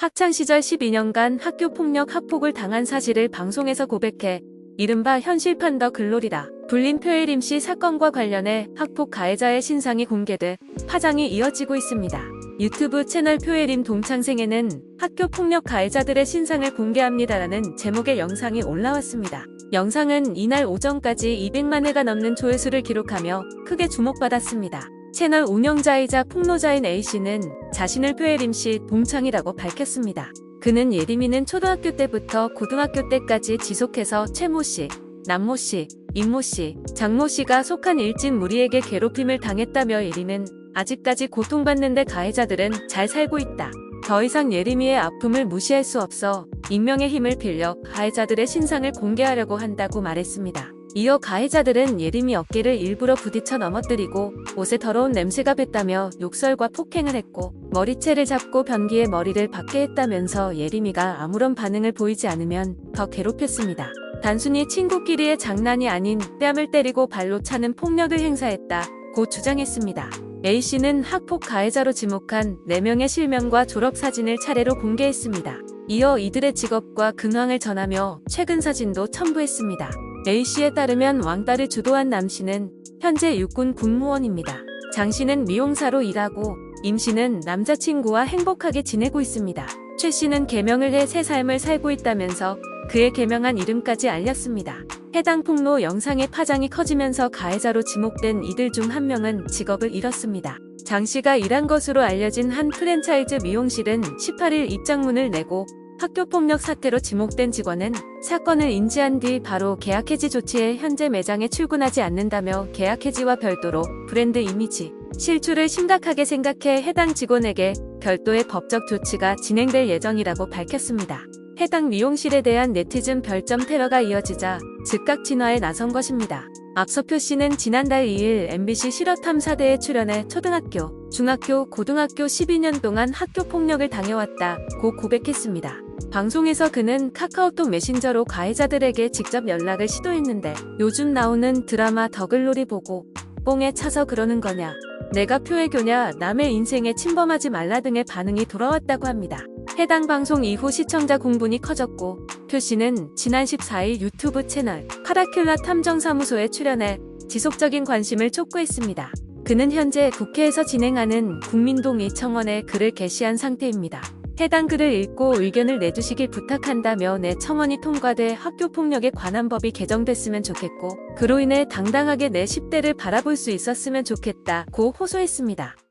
학창시절 12년간 학교폭력 학폭을 당한 사실을 방송에서 고백해 이른바 현실판더 글로리다 불린 표혜림 씨 사건과 관련해 학폭 가해자의 신상이 공개돼 파장이 이어지고 있습니다. 유튜브 채널 표혜림 동창생에는 학교 폭력 가해자들의 신상을 공개합니다라는 제목의 영상이 올라왔습니다. 영상은 이날 오전까지 200만 회가 넘는 조회수를 기록하며 크게 주목받았습니다. 채널 운영자이자 폭로자인 A씨는 자신을 표혜림 씨 동창이라고 밝혔습니다. 그는 예림이는 초등학교 때부터 고등학교 때까지 지속해서 최모 씨, 남모 씨, 임모 씨, 장모 씨가 속한 일진 무리에게 괴롭힘을 당했다며 예림은 아직까지 고통받는데 가해자들은 잘 살고 있다. 더 이상 예림이의 아픔을 무시할 수 없어 익명의 힘을 빌려 가해자들의 신상을 공개하려고 한다고 말했습니다. 이어 가해자들은 예림이 어깨를 일부러 부딪혀 넘어뜨리고 옷에 더러운 냄새가 뱄다며 욕설과 폭행을 했고 머리채를 잡고 변기에 머리를 박게 했다면서 예림이가 아무런 반응을 보이지 않으면 더 괴롭혔습니다. 단순히 친구끼리의 장난이 아닌 뺨을 때리고 발로 차는 폭력을 행사했다. 고 주장했습니다. A씨는 학폭 가해자로 지목한 4명의 실명과 졸업사진을 차례로 공개했습니다. 이어 이들의 직업과 근황을 전하며 최근 사진도 첨부했습니다. A씨에 따르면 왕따를 주도한 남씨는 현재 육군 군무원입니다. 장씨는 미용사로 일하고 임씨는 남자친구와 행복하게 지내고 있습니다. 최씨는 개명을 해 새 삶을 살고 있다면서 그의 개명한 이름까지 알렸습니다. 해당 폭로 영상의 파장이 커지면서 가해자로 지목된 이들 중 한 명은 직업을 잃었습니다. 장 씨가 일한 것으로 알려진 한 프랜차이즈 미용실은 18일 입장문을 내고 학교폭력 사태로 지목된 직원은 사건을 인지한 뒤 바로 계약 해지 조치에 현재 매장에 출근하지 않는다며 계약 해지와 별도로 브랜드 이미지 실추를 심각하게 생각해 해당 직원에게 별도의 법적 조치가 진행될 예정이라고 밝혔습니다. 해당 미용실에 대한 네티즌 별점 테러가 이어지자 즉각 진화에 나선 것입니다. 앞서 표 씨는 지난달 2일 MBC 실화탐사대에 출연해 초등학교, 중학교, 고등학교 12년 동안 학교 폭력을 당해왔다고 고백했습니다. 방송에서 그는 카카오톡 메신저로 가해자들에게 직접 연락을 시도했는데 요즘 나오는 드라마 더글로리 보고 뽕에 차서 그러는 거냐 내가 표해교냐 남의 인생에 침범하지 말라 등의 반응이 돌아왔다고 합니다. 해당 방송 이후 시청자 공분이 커졌고 표 씨는 지난 14일 유튜브 채널 카라큘라 탐정사무소에 출연해 지속적인 관심을 촉구했습니다. 그는 현재 국회에서 진행하는 국민동의 청원에 글을 게시한 상태입니다. 해당 글을 읽고 의견을 내주시길 부탁한다며 내 청원이 통과돼 학교폭력에 관한 법이 개정됐으면 좋겠고 그로 인해 당당하게 내 10대를 바라볼 수 있었으면 좋겠다 고 호소했습니다.